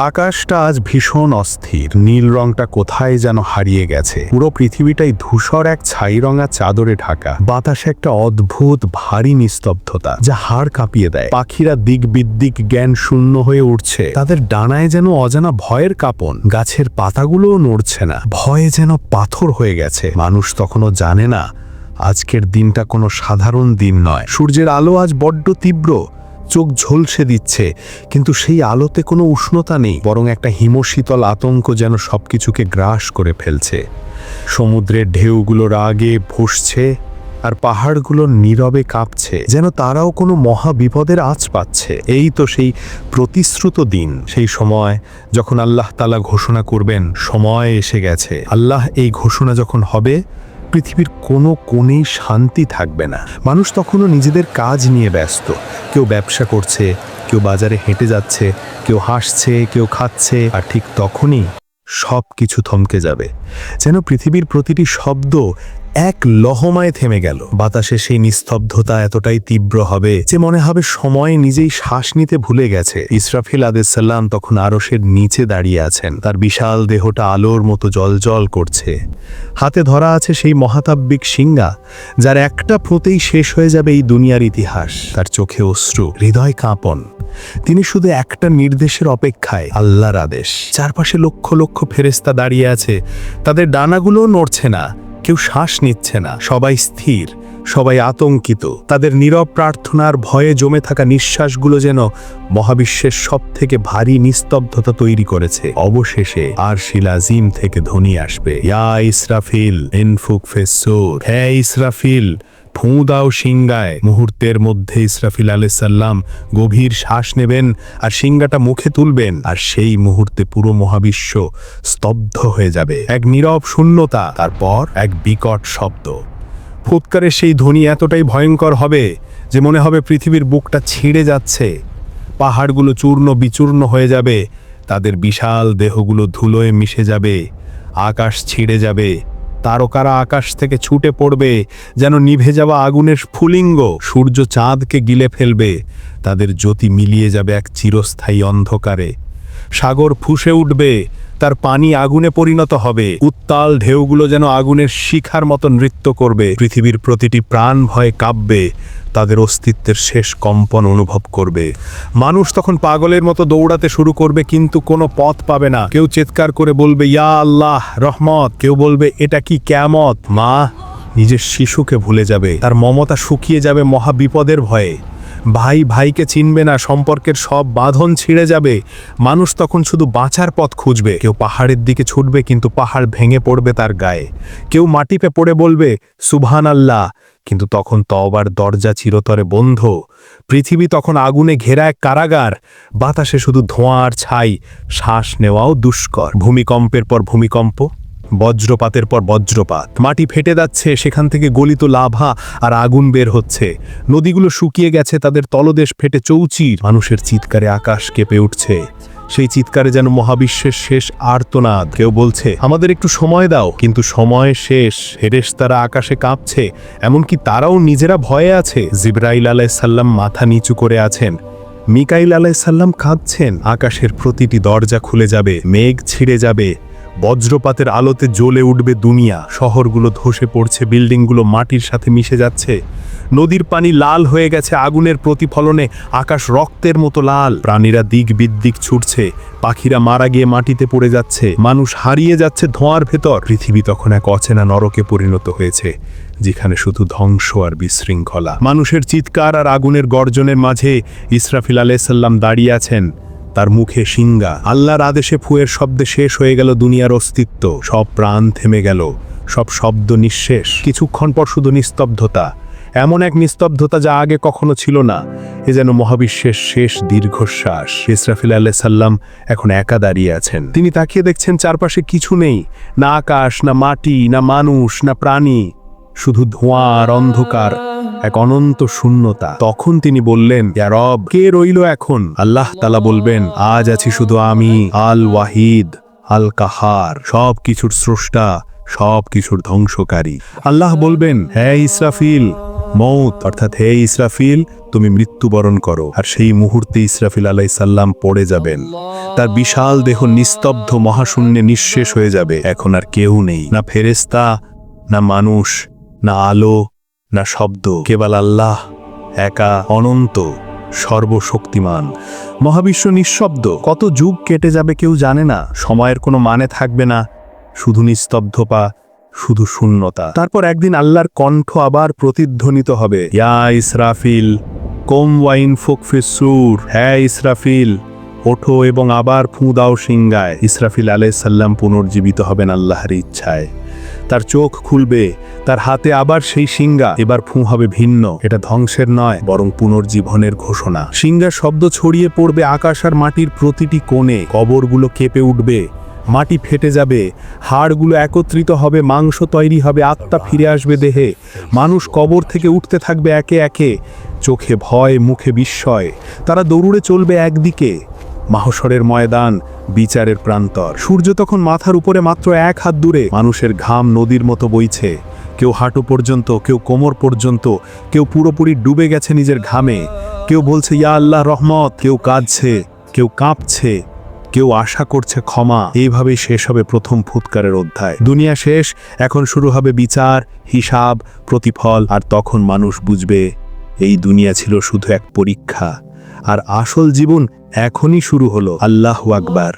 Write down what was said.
আকাশটা আজ ভীষণ অস্থির। নীল রংটা কোথায় যেন হারিয়ে গেছে। পুরো পৃথিবীটাই ধূসর এক ছাই রঙা চাদরে ঢাকা। বাতাসে একটা অদ্ভুত, ভারী নিস্তব্ধতা যা হাড় কাঁপিয়ে দেয়। পাখিরা দিক বিদ্দিক জ্ঞান শূন্য হয়ে উঠছে। তাদের ডানায় যেন অজানা ভয়ের কাপন। গাছের পাতাগুলোও নড়ছে না। ভয়ে যেন পাথর হয়ে গেছে। মানুষ তখনও জানে না, আজকের দিনটা কোনো সাধারণ দিন নয়। সূর্যের আলো আজ বড্ড তীব্র। চোখ ঝলসে দিচ্ছে, কিন্তু সেই আলোতে কোনো উষ্ণতা নেই, বরং একটা হিমশীতল আতঙ্ক যেন সবকিছুকে গ্রাস করে ফেলছে। সমুদ্রের ঢেউগুলো রাগে ফুসছে আর পাহাড়গুলো নীরবে কাঁপছে, যেন তারাও কোনো মহা বিপদের আঁচ পাচ্ছে। এই তো সেই প্রতিশ্রুত দিন, সেই সময় যখন আল্লাহ তালা ঘোষণা করবেন, সময় এসে গেছে। আল্লাহ এই ঘোষণা যখন হবে পৃথিবীর কোনো কোণেই শান্তি থাকবে না। মানুষ তখনও নিজেদের কাজ নিয়ে ব্যস্ত। কেউ ব্যবসা করছে, কেউ বাজারে হেঁটে যাচ্ছে, কেউ হাসছে কেউ খাচ্ছে, আর ঠিক তখনই সব কিছু থমকে যাবে। যেন পৃথিবীর প্রতিটি শব্দ এক লহমায় থেমে গেল। বাতাসে সেই নিস্তব্ধতা এতটাই তীব্র হবে যে মনে হবে সময় নিজেই শ্বাস নিতে ভুলে গেছে। ইসরাফিল আদেসাল্লাম তখন আরসের নিচে দাঁড়িয়ে আছেন। তার বিশাল দেহটা আলোর মতো জলজল করছে। হাতে ধরা আছে সেই মহাতাব্বিক সিঙ্গা যার একটা ফোঁতেই শেষ হয়ে যাবে এই দুনিয়ার ইতিহাস। তার চোখে অশ্রু, হৃদয় কাঁপন। তিনি শুধু একটা নির্দেশের অপেক্ষায় আল্লাহর আদেশ। চারপাশে লক্ষ লক্ষ ফেরেস্তা দাঁড়িয়ে আছে। তাদের ডানাগুলোও নড়ছে না। কেউ শ্বাস নিচ্ছে না। সবাই স্থির। সবাই আতঙ্কিত। তাদের নীরব প্রার্থনার ভয়ে জমে থাকা নিঃশ্বাসগুলো যেন মহাবিশ্বের সব থেকে ভারী নিস্তব্ধতা তৈরি করেছে। অবশেষে আর শিলাজিম থেকে ধ্বনি আসবে। ইয়া ইসরাফিল, ইনফুক ফেসোর হ্যাঁ ইসরাফিল ফুঁ দাও সিংগায়। মুহূর্তের মধ্যে ইসরাফিল আলাইসাল্লাম গভীর শ্বাস নেবেন আর সিংগাটা মুখে তুলবেন আর সেই মুহূর্তে পুরো মহাবিশ্ব স্তব্ধ হয়ে যাবে। এক নীরব শূন্যতা, তারপর এক বিকট শব্দ। ফুৎকারের সেই ধ্বনি এতটাই ভয়ঙ্কর হবে যে মনে হবে পৃথিবীর বুকটা ছিঁড়ে যাচ্ছে। পাহাড়গুলো চূর্ণ বিচূর্ণ হয়ে যাবে, তাদের বিশাল দেহগুলো ধুলোয় মিশে যাবে, আকাশ ছিঁড়ে যাবে তারকারা আকাশ থেকে ছুটে পড়বে, যেন নিভে যাওয়া আগুনের ফুলিঙ্গ। সূর্য চাঁদকে গিলে ফেলবে, তাদের জ্যোতি মিলিয়ে যাবে এক চিরস্থায়ী অন্ধকারে। সাগর ফুসে উঠবে, তার পানি আগুনে পরিণত হবে। উত্তাল ঢেউগুলো যেন আগুনের শিখার মতো নৃত্য করবে। পৃথিবীর প্রতিটি প্রাণ ভয়ে কাঁপবে তাদের অস্তিত্বের শেষ কম্পন অনুভব করবে। মানুষ তখন পাগলের মতো দৌড়াতে শুরু করবে, কিন্তু কোনো পথ পাবে না। কেউ চিৎকার করে বলবে, ইয়া আল্লাহ, রহমত। কেউ বলবে, এটা কি ক্যামত? মা নিজের শিশুকে ভুলে যাবে। তার মমতা শুকিয়ে যাবে মহা বিপদের ভয়ে। ভাই ভাইকে চিনবে না, সম্পর্কের সব বাঁধন ছিঁড়ে যাবে। মানুষ তখন শুধু বাঁচার পথ খুঁজবে। কেউ পাহাড়ের দিকে ছুটবে, কিন্তু পাহাড় ভেঙে পড়বে তার গায়ে। কেউ মাটিপে পড়ে বলবে সুবহান আল্লাহ কিন্তু তখন তওবার দরজা চিরতরে বন্ধ। পৃথিবী তখন আগুনে ঘেরা এক কারাগার। বাতাসে শুধু ধোঁয়া আর ছাই। শ্বাস নেওয়াও দুষ্কর। ভূমিকম্পের পর ভূমিকম্প, বজ্রপাতের পর বজ্রপাত। মাটি ফেটে যাচ্ছে, সেখান থেকে গলিত লাভা আর আগুন বের হচ্ছে। নদীগুলো শুকিয়ে গেছে, তাদের তলদেশ ফেটে চৌচির। মানুষের চিৎকারে আকাশ কেঁপে উঠছে। সেই চিৎকারে যেন মহাবিশ্বের শেষ আর্তনাদ। কেউ বলছে, আমাদের একটু সময় দাও। কিন্তু সময় শেষ হেরেস তারা আকাশে কাঁপছে, এমনকি তারাও নিজেরা ভয়ে আছে। জিব্রাইল আলাইসাল্লাম মাথা নিচু করে আছেন। মিকাইল আলাইসাল্লাম কাঁদছেন। আকাশের প্রতিটি দরজা খুলে যাবে, মেঘ ছিঁড়ে যাবে। বজ্রপাতের আলোতে জ্বলে উঠবে দুনিয়া। শহরগুলো ধসে পড়ছে, বিল্ডিংগুলো মাটির সাথে মিশে যাচ্ছে। নদীর পানি লাল হয়ে গেছে, আগুনের প্রতিফলনে আকাশ রক্তের মতো লাল। প্রাণীরা দিক বিদ্দিক ছুটছে, পাখিরা মারা গিয়ে মাটিতে পড়ে যাচ্ছে। মানুষ হারিয়ে যাচ্ছে ধোঁয়ার ভেতর। পৃথিবী তখন এক অচেনা নরকে পরিণত হয়েছে, যেখানে শুধু ধ্বংস আর বিশৃঙ্খলা। মানুষের চিৎকার আর আগুনের গর্জনের মাঝে ইসরাফিল আলাইসাল্লাম দাঁড়িয়ে আছেন। তার মুখে সিঙ্গা আল্লাহর আদেশে ফুয়ের শব্দে শেষ হয়ে গেল দুনিয়ার অস্তিত্ব। সব প্রাণ থেমে গেল। সব শব্দ নিঃশেষ। কিছুক্ষণ পর শুধু নিস্তব্ধতা। এমন এক নিস্তব্ধতা যা আগে কখনো ছিল না। এ যেন মহাবিশ্বের শেষ দীর্ঘশ্বাস। ইসরাফিল আল্লাহ সাল্লাম এখন একা দাঁড়িয়ে আছেন। তিনি তাকিয়ে দেখছেন চারপাশে কিছু নেই। না আকাশ, না মাটি, না মানুষ, না প্রাণী। শুধু ধোঁয়া আর অন্ধকার, এক অনন্ত শূন্যতা। তখন তিনি বললেন, "ইয়া রব, কে রইল এখন? আল্লাহ তালা বলবেন, আজ আছি শুধু আমি আল ওয়াহিদ আল কাহার সব কিছুর স্রষ্টা সব কিছুর ধ্বংসকারী। আল্লাহ বলবেন হ্যাঁ ইসরাফিল মৌত অর্থাৎ হে ইসরাফিল, তুমি মৃত্যুবরণ করো, আর সেই মুহূর্তে ইসরাফিল আলাই সাল্লাম পড়ে যাবেন। তার বিশাল দেহ নিস্তব্ধ মহাশূন্যে নিঃশেষ হয়ে যাবে, এখন আর কেউ নেই, না ফেরেস্তা না মানুষ। না আলো, না শব্দ, কেবল আল্লাহ, একা, অনন্ত, সর্বশক্তিমান। মহাবিশ্ব নিঃশব্দ, কত যুগ কেটে যাবে কেউ জানে না, সময়ের কোনো মানে থাকবে না, শুধু নিস্তব্ধপা শুধু শূন্যতা। তারপর একদিন আল্লাহর কণ্ঠ আবার প্রতিধ্বনিত হবে, ইয়া ইসরাফিল, কোম ওয়াইন ফুকফিসুর হ্যাঁ ইসরাফিল, ওঠো এবং আবার ফুঁ দাও সিংগায়। ইসরাফিল আলাই সাল্লাম পুনর্জীবিত হবেন আল্লাহর ইচ্ছায়। তার চোখ খুলবে, তার হাতে আবার সেই সিংগা এবার ফুঁ হবে ভিন্ন। এটা ধ্বংসের নয়, বরং পুনর্জীবনের ঘোষণা। সিংগার শব্দ ছড়িয়ে পড়বে আকাশ আর মাটির প্রতিটি কোণে। কবরগুলো কেঁপে উঠবে, মাটি ফেটে যাবে, হাড়গুলো একত্রিত হবে, মাংস তৈরি হবে, আত্মা ফিরে আসবে দেহে। মানুষ কবর থেকে উঠতে থাকবে একে একে। চোখে ভয়, মুখে বিস্ময়। তারা দৌড়ে চলবে একদিকে। মাহসরের ময়দান বিচারের প্রান্তর। সূর্য তখন মাথার উপরে মাত্র এক হাত দূরে। মানুষের ঘাম নদীর মতো বইছে। কেউ হাঁটু পর্যন্ত, কেউ কোমর পর্যন্ত, কেউ পুরোপুরি ডুবে গেছে নিজের ঘামে। কেউ বলছে, ইয়া আল্লাহ, রহমত। কেউ কাঁদছে, কেউ কাঁপছে, কেউ আশা করছে ক্ষমা। এইভাবেই শেষ হবে প্রথম ফুৎকারের অধ্যায়। দুনিয়া শেষ, এখন শুরু হবে বিচার, হিসাব, প্রতিফল, আর তখন মানুষ বুঝবে, এই দুনিয়া ছিল শুধু এক পরীক্ষা। আর আসল জীবন এখনই শুরু হলো। আল্লাহ আকবার।